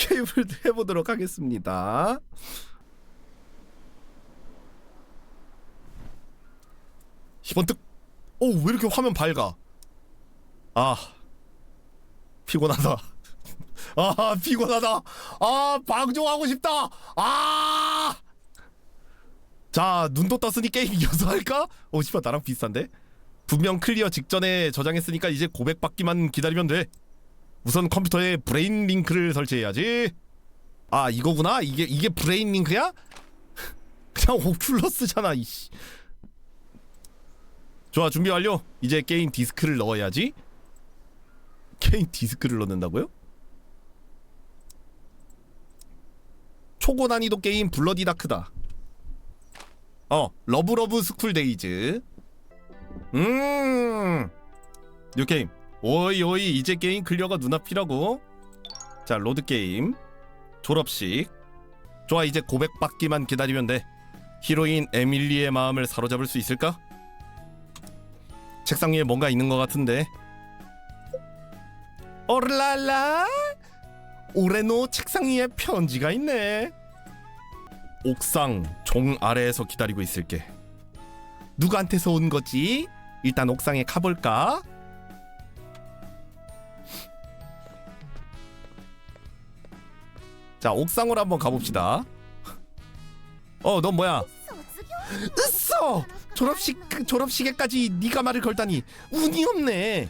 게임을 해보도록 하겠습니다. 이번 득. 오, 왜 이렇게 화면 밝아? 아, 피곤하다. 아, 피곤하다. 아, 방종하고 싶다. 아! 자, 눈도 떴으니 게임 이어서 할까? 오, 씨발 나랑 비슷한데? 분명 클리어 직전에 저장했으니까 이제 고백 받기만 기다리면 돼. 우선 컴퓨터에 브레인 링크를 설치해야지. 아, 이거구나. 이게 이게 브레인 링크야? 그냥 오큘러스잖아, 이씨. 좋아, 준비 완료. 이제 게임 디스크를 넣어야지. 게임 디스크를 넣는다고요? 초고 난이도 게임 블러디 다크다. 어, 러브러브 스쿨 데이즈. 음. 뉴 게임. 오이 오이 이제 게임 클리어가 눈앞이라고. 자, 로드 게임. 졸업식. 좋아, 이제 고백받기만 기다리면 돼. 히로인 에밀리의 마음을 사로잡을 수 있을까? 책상 위에 뭔가 있는 것 같은데. 오랄라. 오레노 책상 위에 편지가 있네. 옥상 종 아래에서 기다리고 있을게. 누구한테서 온 거지? 일단 옥상에 가볼까? 자 옥상으로 한번 가봅시다. 어, 넌 뭐야? 으쌰! 졸업식 졸업식에까지 네가 말을 걸다니 운이 없네.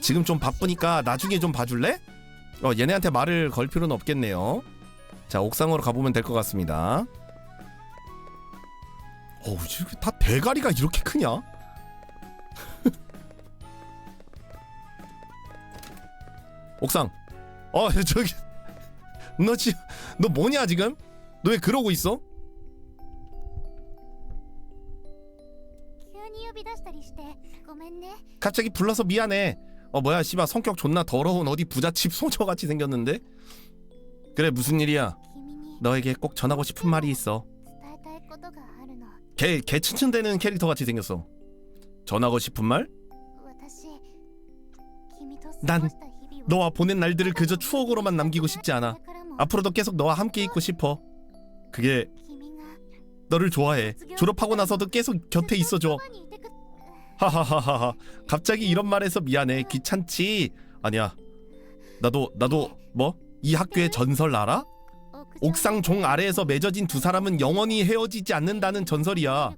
지금 좀 바쁘니까 나중에 좀 봐줄래? 어, 얘네한테 말을 걸 필요는 없겠네요. 자, 옥상으로 가보면 될 것 같습니다. 어우, 다 대가리가 이렇게 크냐? 옥상. 어, 저기 너 지금, 너 뭐냐, 지금? 너 왜 그러고 있어? 急に呼び出したりしてごめんね 갑자기 불러서 미안해. 어 뭐야 씨발 성격 존나 더러운 어디 부잣집 소녀 같이 생겼는데? 그래 무슨 일이야? 君に 너에게 꼭 전하고 싶은 말이 있어. 伝えたいことがあるの 개 개츠츠되는 캐릭터 같이 생겼어. 전하고 싶은 말? 私君と過 난 ごした日々を 너와 보낸 날들을 그저 추억으로만 남기고 싶지 않아. 앞으로도 계속 너와 함께 있고 싶어. 그게 너를 좋아해. 졸업하고 나서도 계속 곁에 있어줘. 하하하하하. 갑자기 이런 말해서 미안해. 귀찮지? 아니야. 나도 나도 뭐 이 학교의 전설 알아? 옥상 종 아래에서 맺어진 두 사람은 영원히 헤어지지 않는다는 전설이야.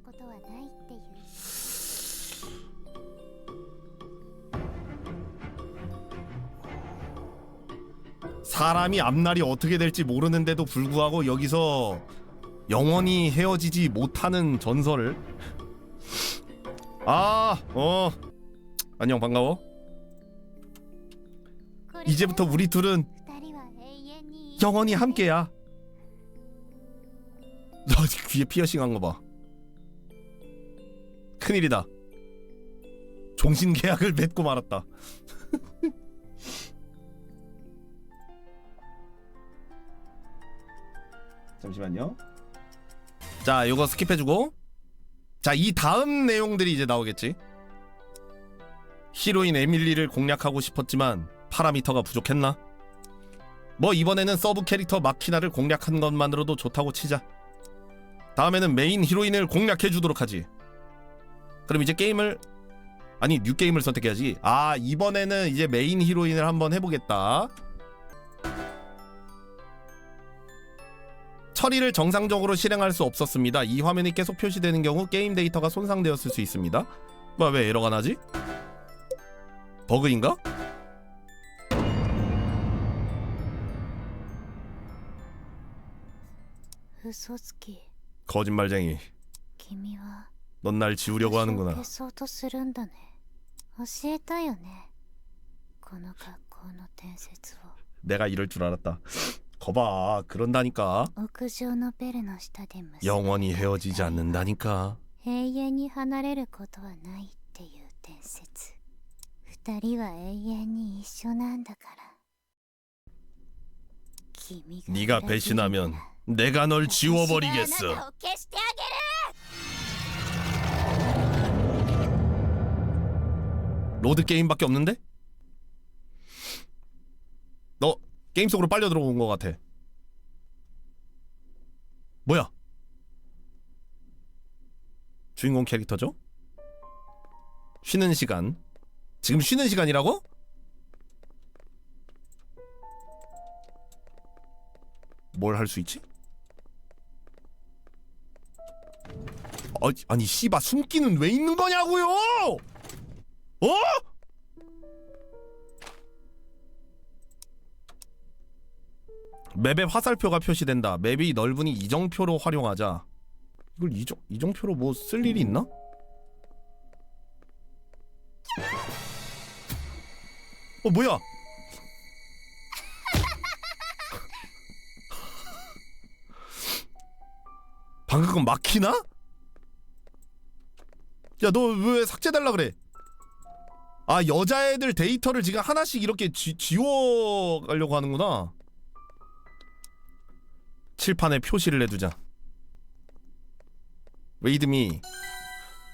사람이 앞날이 어떻게 될지 모르는데도 불구하고 여기서 영원히 헤어지지 못하는 전설을 아, 어. 안녕, 반가워. 이제부터 우리 둘은 영원히 함께야. 너 귀에 피어싱 한 거 봐. 큰일이다. 종신 계약을 맺고 말았다. 잠시만요. 자, 요거 스킵해주고. 자, 이 다음 내용들이 이제 나오겠지. 히로인 에밀리를 공략하고 싶었지만 파라미터가 부족했나? 뭐 이번에는 서브 캐릭터 마키나를 공략한 것만으로도 좋다고 치자. 다음에는 메인 히로인을 공략해 주도록 하지. 그럼 이제 게임을 아니 뉴 게임을 선택해야지. 아 이번에는 이제 메인 히로인을 한번 해보겠다. 처리를 정상적으로 실행할 수 없었습니다. 이 화면이 계속 표시되는 경우 게임 데이터가 손상되었을 수 있습니다. 뭐야 왜 에러가 나지? 버그인가? 거짓말쟁이. 넌 날 지우려고 하는구나. 내가 이럴 줄 알았다. 거봐, 그런다니까. 屋上のベルの下で結ばれた 영원히 헤어지지 않는다니까. 永遠に離れることはないっていう伝説二人は永遠に一緒なんだから君が 네가 배신하면 내가 널 지워버리겠어. 私があなたを消してあげる 로드 게임밖에 없는데? 게임 속으로 빨려 들어온 것 같아. 뭐야? 주인공 캐릭터죠? 쉬는 시간. 지금 쉬는 시간이라고? 뭘 할 수 있지? 어, 아니 씨바 숨기는 왜 있는 거냐고요? 어? 맵에 화살표가 표시된다. 맵이 넓으니 이정표로 활용하자. 이걸 이정 이정표로 뭐 쓸 일이 있나? 어 뭐야? 방금 건 막히나? 야 너 왜 삭제달라 그래? 아 여자애들 데이터를 지금 하나씩 이렇게 지, 지워 가려고 하는구나. 칠판에 표시를 해두자. 웨이드미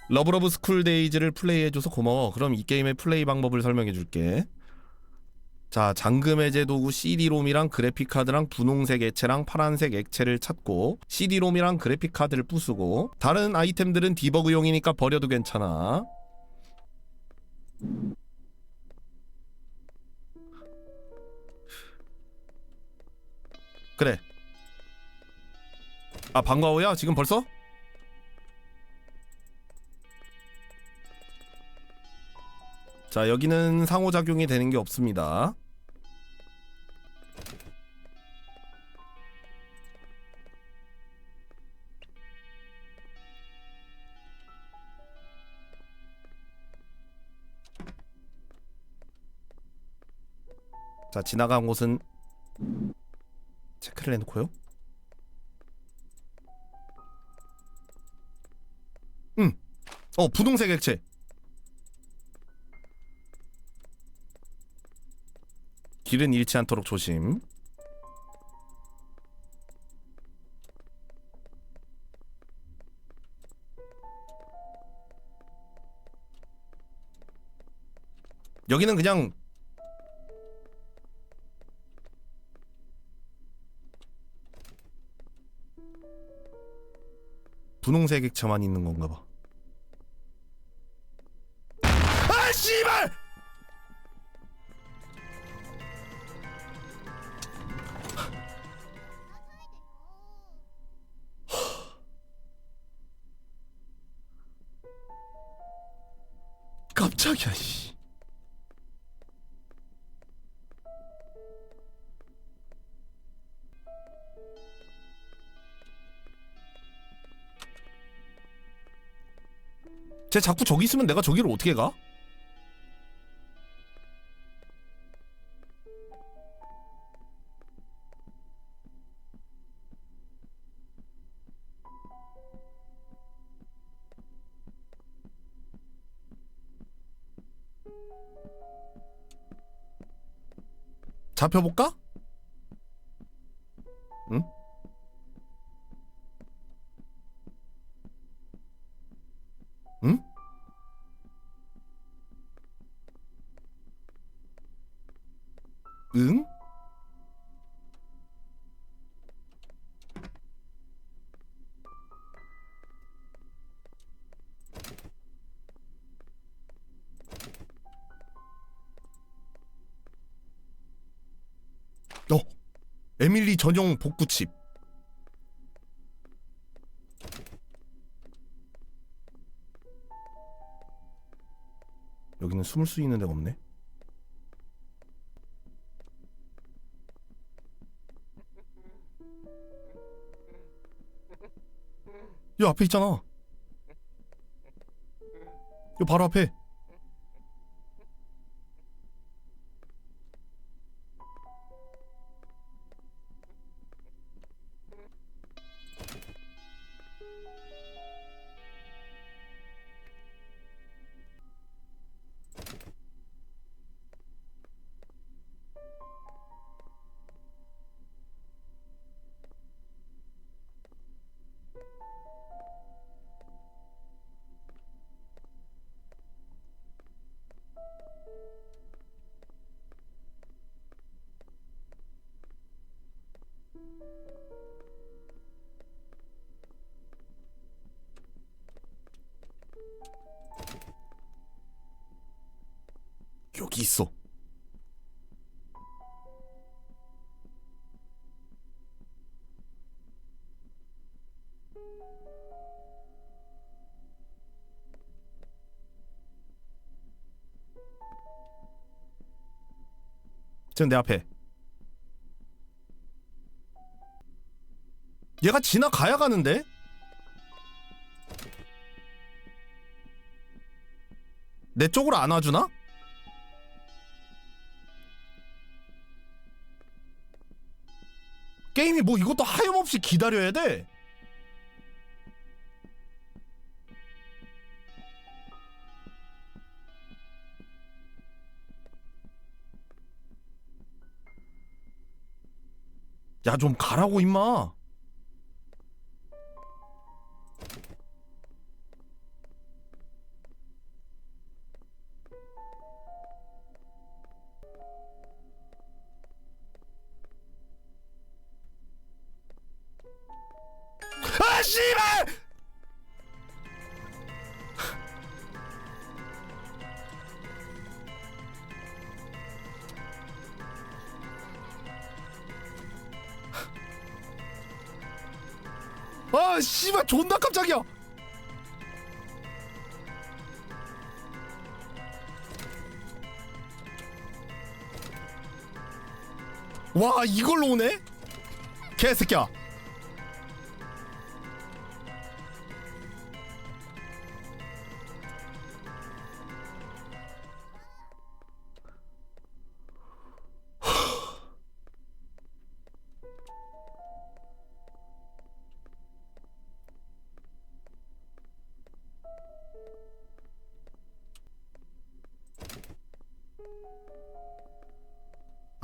러브러브 스쿨 데이즈를 플레이해줘서 고마워. 그럼 이 게임의 플레이 방법을 설명해줄게. 자, 잠금 해제 도구 CD롬이랑 그래픽 카드랑 분홍색 액체랑 파란색 액체를 찾고 CD롬이랑 그래픽 카드를 부수고 다른 아이템들은 디버그용이니까 버려도 괜찮아. 그래. 아 방과후야 지금 벌써? 자 여기는 상호작용이 되는 게 없습니다. 자 지나간 곳은 체크를 해놓고요. 응. 어 분홍색 액체. 길은 잃지 않도록 조심. 여기는 그냥 분홍색 액체만 있는 건가 봐. 아 씨발! 깜짝이야 씨. 쟤 자꾸 저기 있으면 내가 저기를 어떻게 가? 잡혀볼까? 전용 복구칩. 여기는 숨을 수 있는 데가 없네. 여 앞에 있잖아. 여 바로 앞에. 여기 있어. 지금 내 앞에. 얘가 지나가야 가는데? 내 쪽으로 안 와주나? 게임이 뭐 이것도 하염없이 기다려야 돼? 야 좀 가라고 임마 아 씨발 존나 깜짝이야. 와 이걸로 오네? 개새끼야.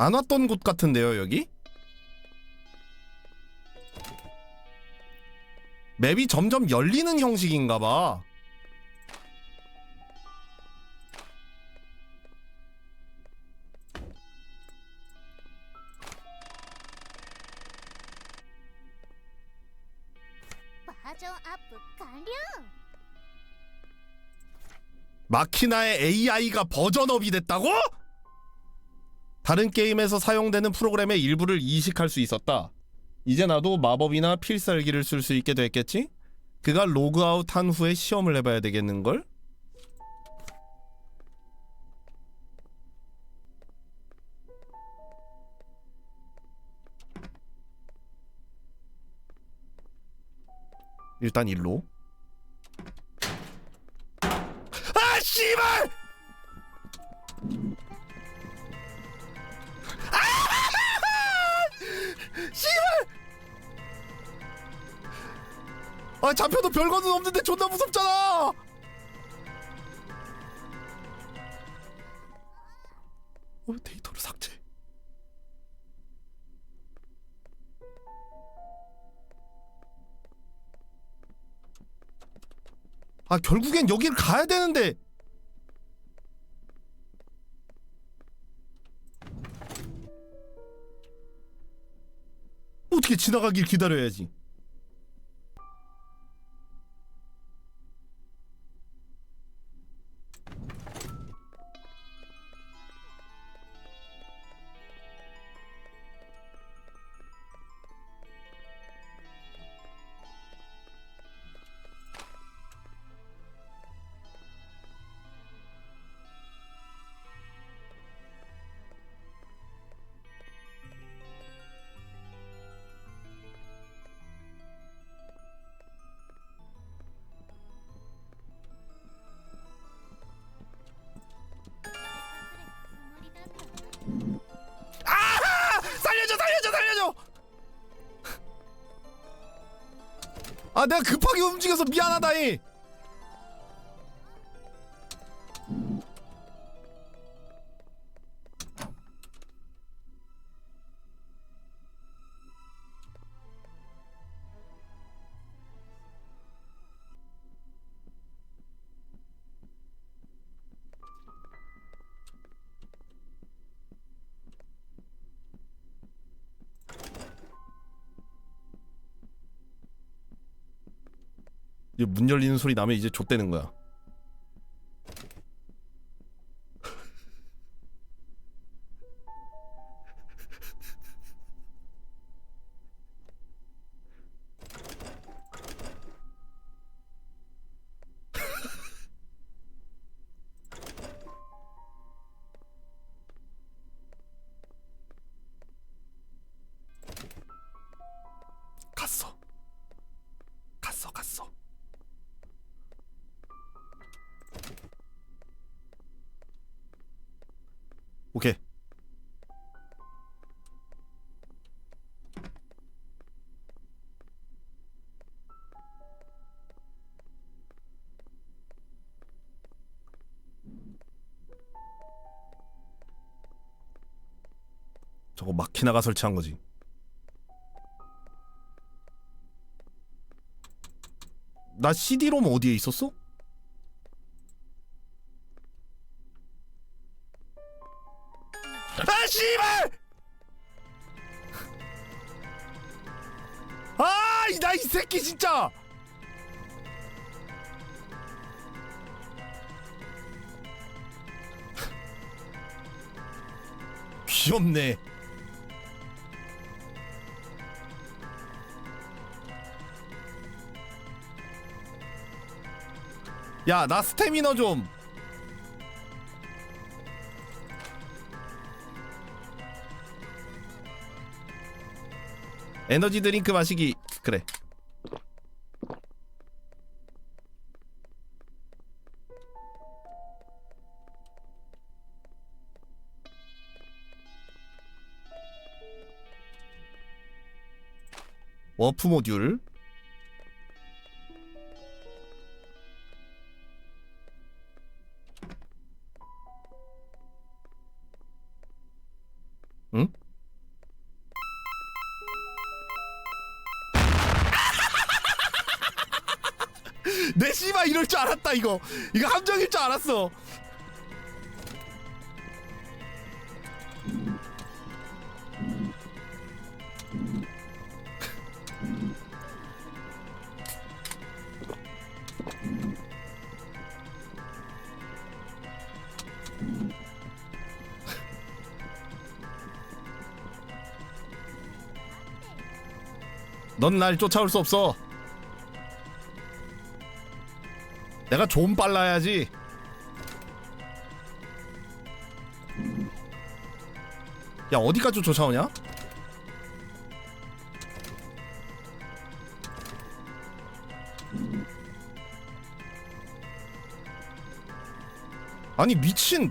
안 왔던 곳 같은데요 여기? 맵이 점점 열리는 형식인가봐. 마키나의 AI가 버전업이 됐다고? 다른 게임에서 사용되는 프로그램의 일부를 이식할 수 있었다. 이제 나도 마법이나 필살기를 쓸 수 있게 됐겠지? 그가 로그아웃 한 후에 시험을 해봐야 되겠는걸? 일단 일로 아 잡혀도 별거는 없는데 존나 무섭잖아. 어 데이터를 삭제. 아 결국엔 여기를 가야 되는데 어떻게 지나가길 기다려야지 아 내가 급하게 움직여서 미안하다이 문 열리는 소리 나면 이제 좆되는 거야 저거 마키나가 설치한 거지. 나 CD롬 어디에 있었어? 아 씨발! 아, 나 이 새끼 진짜! 귀엽네. 야, 나 스태미너 좀. 에너지 드링크 마시기. 그래. 워프 모듈. 씨발 이럴 줄 알았다 이거. 이거 함정일 줄 알았어. 넌 날 쫓아올 수 없어 내가 좀 빨라야지. 야 어디까지 쫓아오냐? 아니 미친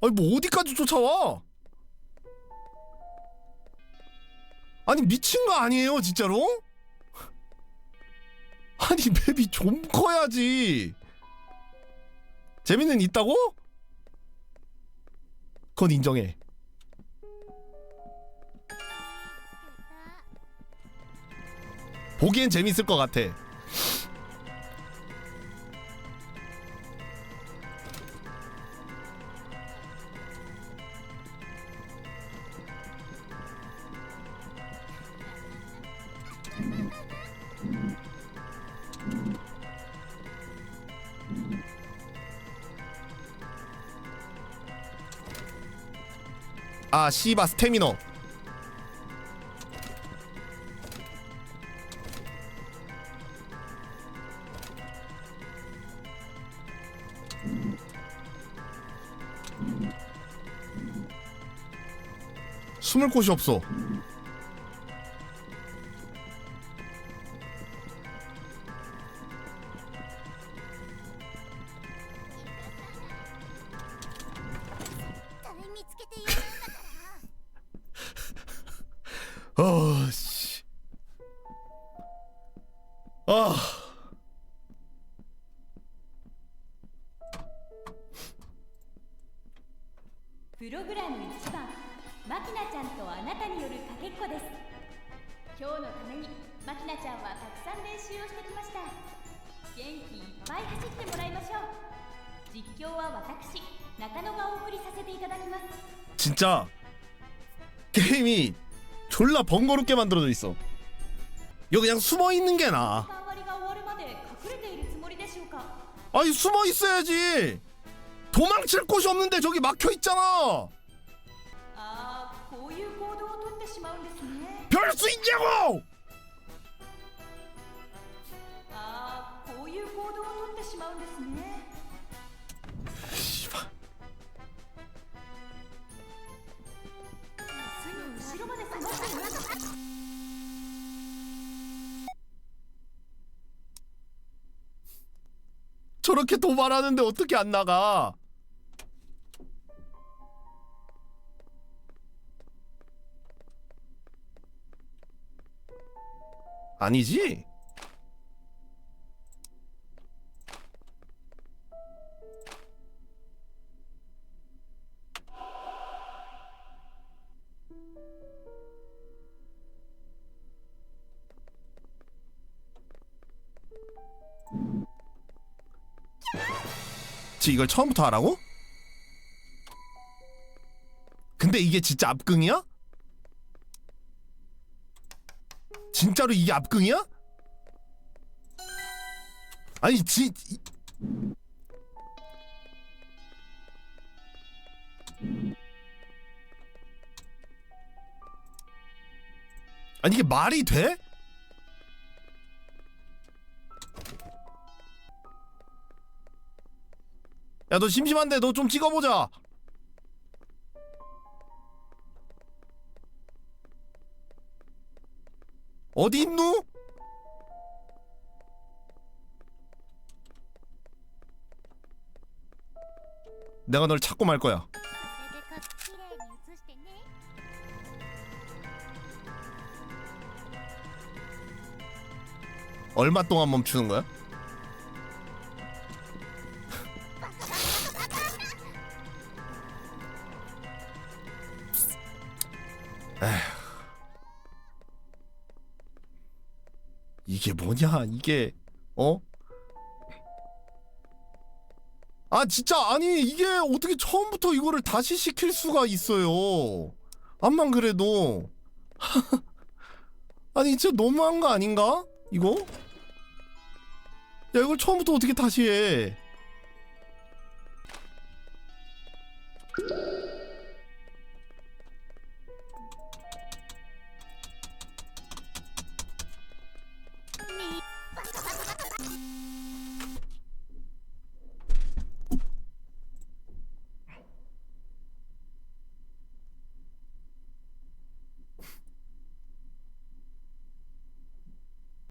아니 뭐 어디까지 쫓아와 아니 미친 거 아니에요 진짜로? 아니 맵이 좀 커야지 재미는 있다고? 그건 인정해 보기엔 재밌을 것 같아 아 씨바 스태미너. 숨을 곳이 없어 진짜 게임이 졸라 번거롭게 만들어져 있어. 이거 그냥 숨어 있는 게 나아. 아니 숨어 있어야지. 도망칠 곳이 없는데 저기 막혀 있잖아. 별 수 있냐고! 저렇게 도발하는데 어떻게 안 나가? 아니지? 지 이걸 처음부터 하라고? 근데 이게 진짜 앞궁이야? 진짜로 이게 앞궁이야? 아니 지 이- 아니 이게 말이 돼? 야 너 심심한데 너 좀 찍어보자 어디 있노? 내가 널 찾고 말 거야. 얼마 동안 멈추는 거야? 이게 뭐냐 이게 어? 아 진짜 아니 이게 어떻게 처음부터 이거를 다시 시킬 수가 있어요 암만 그래도 아니 진짜 너무한 거 아닌가? 이거? 야 이걸 처음부터 어떻게 다시 해